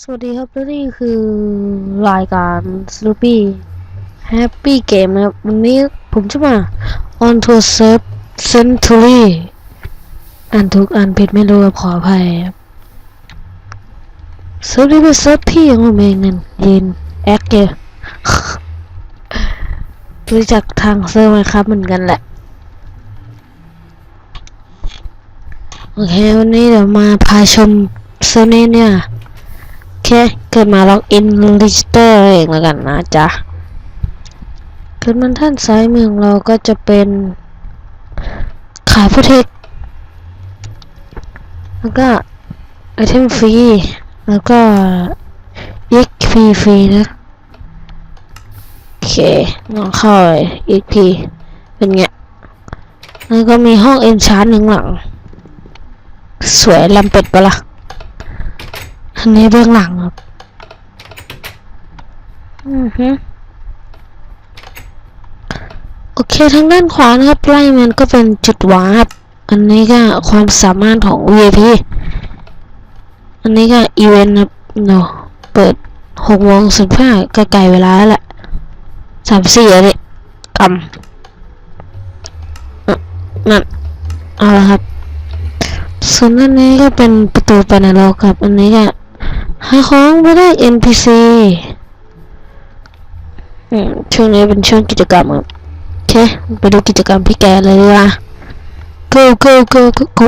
สวัสดีครับและนี่คือรายการ Snoopy Happy Game นะครับ วันนี้ผมจะมา On to Serve Century อ่านถูกอ่านผิดไม่รู้ขออภัยครับเซิร์ฟนี้เป็นเซิร์ฟพี่ของผมเองนั่นยินแอคเกรู้จักทางเซิร์ฟไหมครับเหมือนกันแหละ โอเค วันนี้เดี๋ยวมาพาชมเซิร์ฟนี้เนี่ย เคเกิดมาล็อกอินลิสเตอร์เองแล้วกันนะจ๊ะเกิดมันท่านซ้ายมือของเราก็จะเป็นขายโปรเทคแล้วก็ไอเทมฟรีแล้วก็ XP ฟรีฟรีนะโอเคลองเข้าไป XP เป็นไงแล้วก็มีห้องเอนชาร์หนึ่งหลัง สวยลำเป็ดปะล่ะ อันนี้เบื้องหลังครับ อือฮึโอเคทางด้านขวานะครับไล่มันก็เป็นจุดวาร์ปอันนี้ก็ความสามารถของ VIP อันนี้ก็อีเวนต์ครับเนาะเปิดหกโมงสิบห้าก็ไกลเวลาแล้วแหละสามสี่อันนี้กำอะนั่นเอาละครับ ส่วนด้านนี้ก็เป็นประตูไปนรกครับ อันนี้ก็ หาของไม่ได้ NPC อืมช่วงนี้เป็นช่วงกิจกรรมครัโอเคไปดูกิจกรรมพี่แกเลยดีกว่ากูกูกูกูกู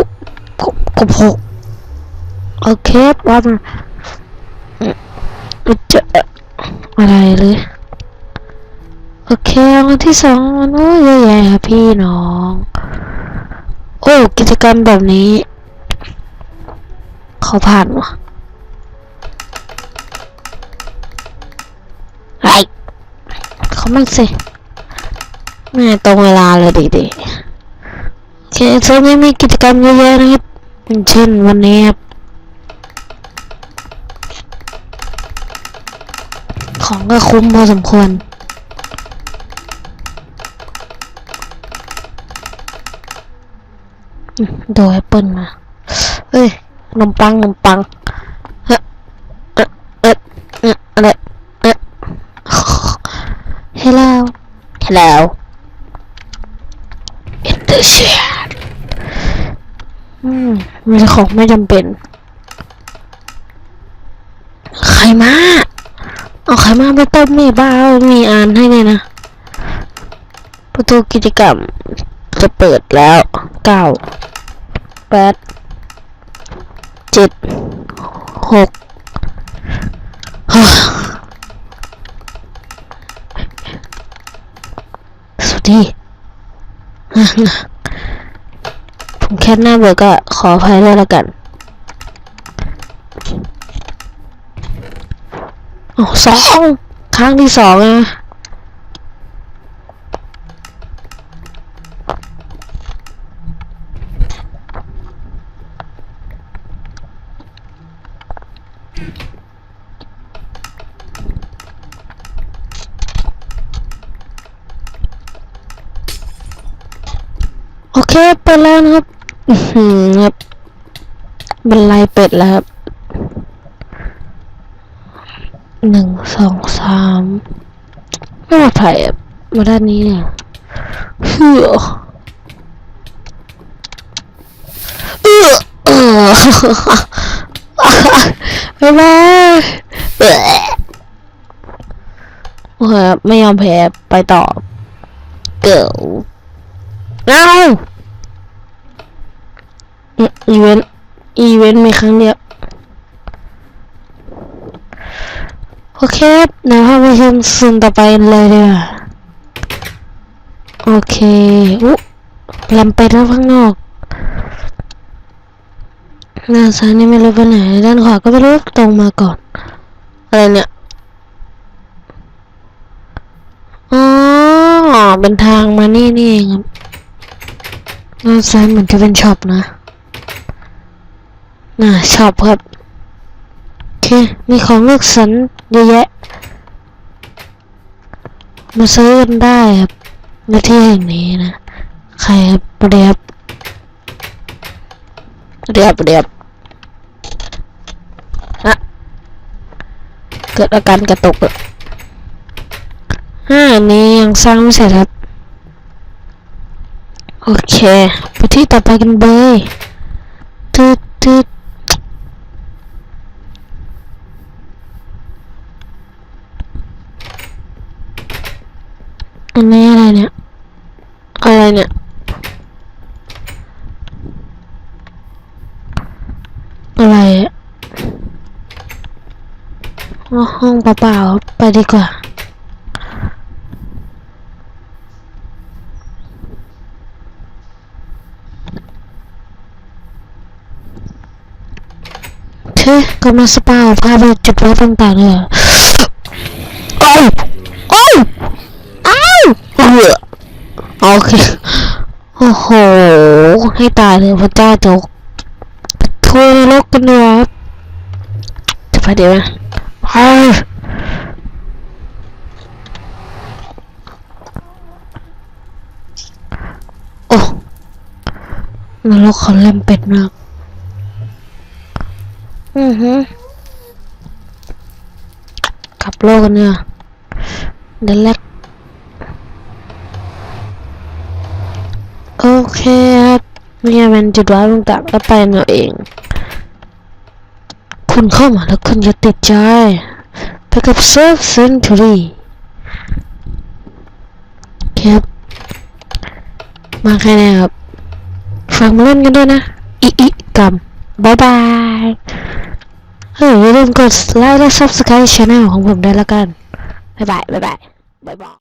กูกโอเคปั๊บจะอะไรเลยโอเควันที่สองวันโอ้ยใหญ่ครับพี่น้อง โอ้กิจกรรมแบบนี้เขาผ่านวะ เขามันสิแม่ตรงเวลาเลยดีดีๆโอเคซึ่งไม่มีกิจกรรมเยอะแยะนะครับเช่นวันนี้ครับของก็คุ้มพอสมควรโดนแอปเปิลมาเฮ้ยขนมปังขนมปัง Hello Hello In the chat อืมมีของไม่จำเป็น ใครมา เอาใครมาไปต้มนี่บ้ามีอ่านให้เลยนะ ประตูกิจกรรมจะเปิดแล้วเก้าแปดเจ็ดหก ดีอ่ผมแค่หน้าเบื่อก็ขออภัยด้วยแล้วกันอ๋อสองครั้งที่สองอะ โอเคเปิดแล้วนะครับอือหือครับบันไลเป็ดแล้วครับหนึ่งสองสามไม่ปลอดภัยมาด้านนี้เนี่ยเฮือเออเออบ๊ายบายเออโอเคครับไม่ยอมแพ้ไปต่อเกิล เอาอีเวนต์อีเวนต์มีครั้งเดียว โอเคครับเดี๋ยวพาไปชมส่วนต่อไปเลยดีกว่าโอเคอุ๊ลำไปแล้วข้างนอกด้านซ้ายนี่ไม่รู้ไปไหน ด้านขวาก็ไม่รู้ตรงมาก่อน อะไรเนี่ย อ๋อ เป็นทางมานี่นี่เองครับ ด้านซ้ายเหมือนจะเป็นช็อปนะ น่ะช็อปครับ โอเค มีของเลือกสรรเยอะแยะ มาซื้อกันได้ครับในที่แห่งนี้นะ ใครครับเรียบเรียบเรียบอะเกิดอาการกระตุกอะอันนี้ยังสร้างไม่เสร็จครับ โอเคไปที่ต่อไปกันเบยตืดตืดอันนี้อะไรเนี่ย อะไรเนี่ยอะไรอะห้องเปล่าๆไปดีกว่า กำลังสปาพาไปจุดวัดต่างๆเลยเอโอ้ยโอ้ยอ้าวเออโอเค โอ้โห ให้ตายเลยพระเจ้าจกโทรนรกกันเลยครับจะไปเดี๋ยวนะเฮ้ยโอ้นรกเขาเล่มเป็ดมาก อือฮึกลับโลกันเนี่ยเดยวแรกโอเคครับเนี่ยเป็นจุดว้าต่างๆก็ไปเอาเอง คุณเข้ามาแล้วคุณจะติดใจไปกับเซิร์ฟเซนทรีครับ มาแค่นี้ครับ ฟังมาเล่นกันด้วยนะอิอิกรรมบายบาย เฮ้ยอย่าลืมกดไลค์และ subscribe channel ของผมด้วยละกัน บ๊ายบาย บ๊ายบาย บ๊ายบาย